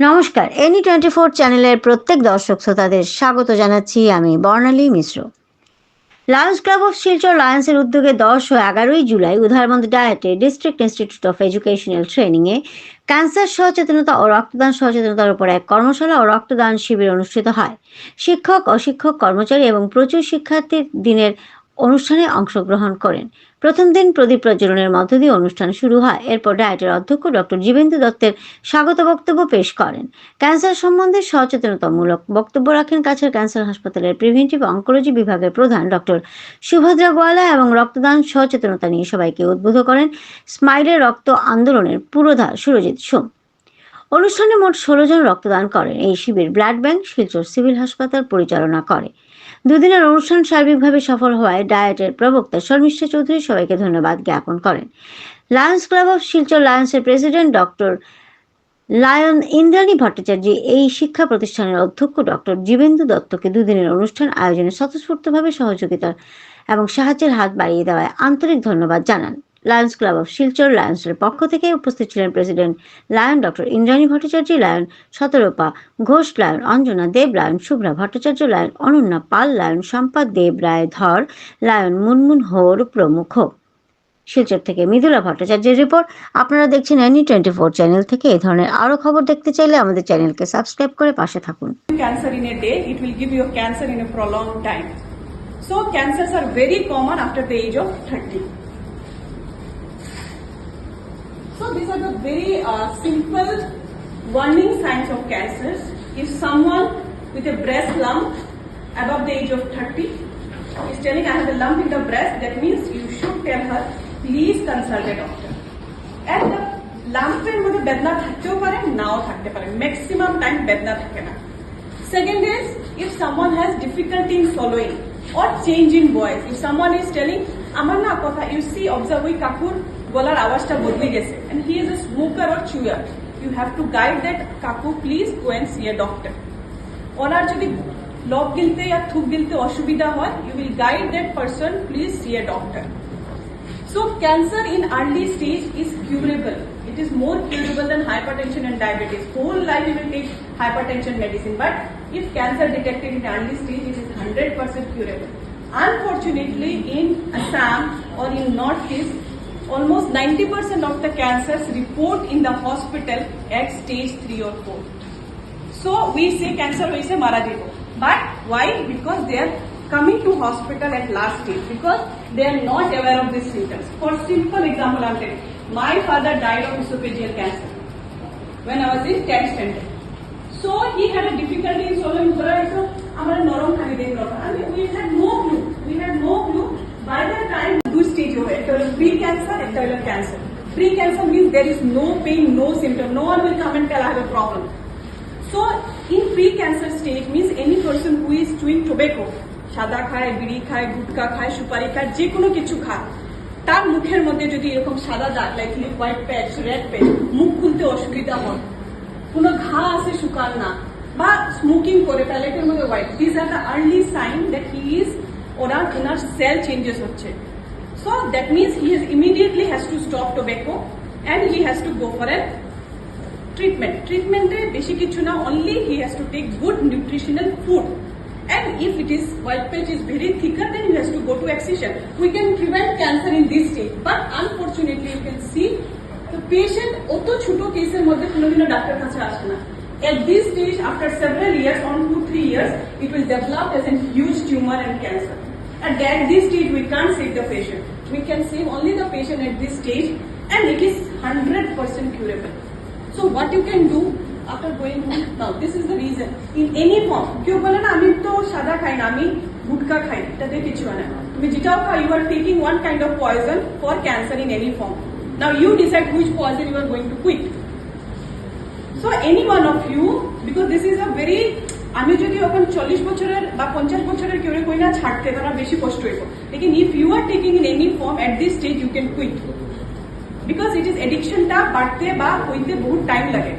নমস্কার, any twenty four চ্যানেলের প্রত্যেক দর্শক শ্রোতাদের স্বাগত জানাচ্ছি আমি Barnali Mishra. Lions club of Silchar লায়ন্সের উদ্যোগে দশ ও এগারোই জুলাই উধারবন্দ ডায়েটে ডিস্ট্রিক্ট ইনস্টিটিউট অফ এডুকেশনাল ট্রেনিংয়ে ক্যান্সার সচেতনতা ও রক্তদান সচেতনতার উপর এক কর্মশালা ও রক্তদান শিবির অনুষ্ঠিত হয়। শিক্ষক, অশিক্ষক, কর্মচারী এবং প্রচুর শিক্ষার্থীর দিনের অনুষ্ঠানে অংশগ্রহণ করেন। প্রথম দিন প্রদীপ প্রজ্বলনের মধ্য দিয়ে অনুষ্ঠান শুরু হয়। এরপর ডায়েটের অধ্যক্ষ ডক্টর জীবেন্দু দত্তের স্বাগত বক্তব্য পেশ করেন। ক্যান্সার সম্বন্ধে সচেতনতামূলক বক্তব্য রাখেন কাছের ক্যান্সার হাসপাতালের প্রিভেন্টিভ অঙ্কোলজি বিভাগের প্রধান ডক্টর সুভদ্রা গোয়ালা এবং রক্তদান সচেতনতা নিয়ে সবাইকে উদ্বুদ্ধ করেন স্মাইলের রক্ত আন্দোলনের পুরোধা সুরজিৎ সোম। অনুষ্ঠানে মোট ষোলো জন রক্তদান করেন। এই শিবির ব্লাড ব্যাংক, শিলচর সিভিল হাসপাতাল পরিচালনা করে। দুদিনের অনুষ্ঠান সার্বিকভাবে সফল হওয়ায় ডায়েটের প্রবক্তা শর্মিষ্ঠা চৌধুরী সবাইকে ধন্যবাদ জ্ঞাপন করেন। Lions club of Silchar লায়ন্সের president doctor lion Indrani Bhattacharya এই শিক্ষা প্রতিষ্ঠানের অধ্যক্ষ ডক্টর জীবেন্দু দত্তকে দুদিনের অনুষ্ঠান আয়োজনে স্বতঃস্ফূর্তভাবে সহযোগিতা এবং সাহায্যের হাত বাড়িয়ে দেওয়ায় আন্তরিক ধন্যবাদ জানান। লায়ন্স ক্লাব অফ শিলচর লায়ন্সের পক্ষ থেকে উপস্থিত ছিলেন president lion doctor Indrani Bhattacharya lion Shatarupa Ghosh lion Anjana Deb lion Shubhra Bhattacharya lion Ananya Pal lion Sampad Deb Roy Dhar lion Munmun হোর প্রমুখ শিলচর থেকে মৃদুলা ভট্টাচার্যের রিপোর্ট আপনারা দেখছেন এনি টোয়েন্টি ফোর চ্যানেল থেকে এই ধরনের আরও খবর দেখতে চাইলে আমাদের চ্যানেলকে সাবস্ক্রাইব করে পাশে থাকুন। A day, it will give you a cancer in a prolonged time. So cancers are very common after the age of So these are the very uh, simple warning signs of cancers. If someone with a breast lump above the age of 30 is telling I have a lump in the breast, that means you should tell her, please consult a doctor. And the লাম্পের মধ্যে বেদনা থাকতেও পারে নাও থাকতে পারে maximum time বেদনা থাকে না Second is if someone has difficulty in swallowing or change in voice. If someone is telling, আমার না কথা, you see, observe ওই কাকুর গলার আওয়াজটা বদলে গেছে and he is a smoker or chewer. You have to guide that কাকু please go and see a doctor. ওনার যদি লক গিলতে या থুক গিলতে অসুবিধা হয় you will guide that person please see a doctor. So cancer in early stage is curable. It is more curable than hypertension and diabetes. Whole life you will take hypertension medicine. But if cancer detected in early stage, it is 100% curable. Unfortunately, in Assam or in Northeast, almost 90% of the cancers report in the hospital at stage 3 or 4. So we say cancer, we say maradito. But why? Because they are coming to hospital at last stage because they are not aware of these symptoms. For simple example, I'm telling my father died of esophageal cancer when I was in 10th standard. So he had a difficulty in swallowing. So our norom I mean, we had no clue. We had no clue. By the time two stage over, it was cancer cancer cancer pre cancer means there is no pain no symptom no one will come and tell i have a problem So in pre-cancer stage means any person who is chewing tobacco, সাদা খায় বিড়ি খায় গুটকা খায় সুপারি খায় যে কোনো কিছু খায় তার মুখের মধ্যে যদি এরকম সাদা দাগ like white patch red patch মুখ খুলতে অসুবিধা হয় কোনো ঘা আছে শুকান না বা স্মোকিং করে প্যালেটের মধ্যে white this are the early sign that he is ওনার ওনার সেল চেঞ্জেস হচ্ছে So that means he is immediately has to stop tobacco and he has to go for an treatment. Treatment এ বেশি কিছু না only he has to take good nutritional food. And if it is white patch is very thicker, then he has to go to excision. We can prevent cancer in this stage. But unfortunately, you can see the patient অত ছোট কেসের মধ্যে কোনোদিনও doctor কাছে আসে না At this stage, after several years, on two, three years, it will develop as a huge tumor and cancer. And at this stage, we can't save the patient. We can save only the patient at this stage, and it is 100% curable. So what you can do after going home, now this is the reason. In any form, কেউ বলে না আমি তো সাদা খাই না আমি গুটকা খাই এটাতে কিছু হয় না তুমি যেটাও খাও you are taking one kind of poison for cancer in any form now you decide which poison you are going to quit so any one of you because this is a very আমি যদি ওখানে চল্লিশ বছরের বা পঞ্চাশ বছরের কেউ কই না ছাড়তে, তারা বেশি কষ্ট হইব। লেকিন if you are taking in any form at this stage you can quit because it is এডিকশনটা বাড়তে বা হইতে বহুত টাইম লাগে।